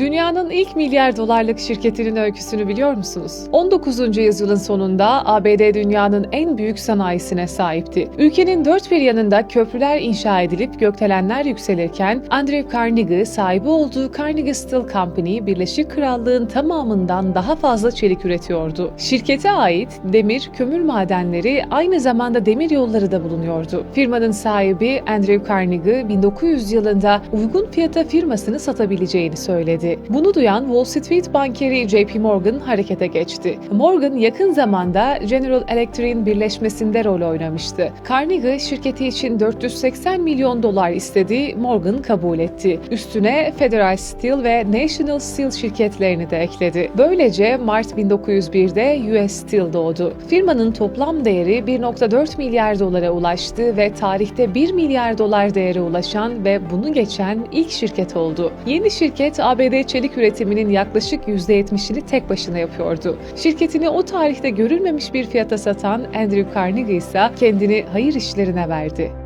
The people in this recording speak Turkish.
Dünyanın ilk milyar dolarlık şirketinin öyküsünü biliyor musunuz? 19. yüzyılın sonunda ABD dünyanın en büyük sanayisine sahipti. Ülkenin dört bir yanında köprüler inşa edilip gökdelenler yükselirken Andrew Carnegie sahibi olduğu Carnegie Steel Company Birleşik Krallığın tamamından daha fazla çelik üretiyordu. Şirkete ait demir, kömür madenleri aynı zamanda demir yolları da bulunuyordu. Firmanın sahibi Andrew Carnegie 1900 yılında uygun fiyata firmasını satabileceğini söyledi. Bunu duyan Wall Street bankeri JP Morgan harekete geçti. Morgan yakın zamanda General Electric'in birleşmesinde rol oynamıştı. Carnegie şirketi için 480 milyon dolar istedi, Morgan kabul etti. Üstüne Federal Steel ve National Steel şirketlerini de ekledi. Böylece Mart 1901'de US Steel doğdu. Firmanın toplam değeri 1.4 milyar dolara ulaştı ve tarihte 1 milyar dolar değere ulaşan ve bunu geçen ilk şirket oldu. Yeni şirket ABD çelik üretiminin yaklaşık %70'ini tek başına yapıyordu. Şirketini o tarihte görülmemiş bir fiyata satan Andrew Carnegie ise kendini hayır işlerine verdi.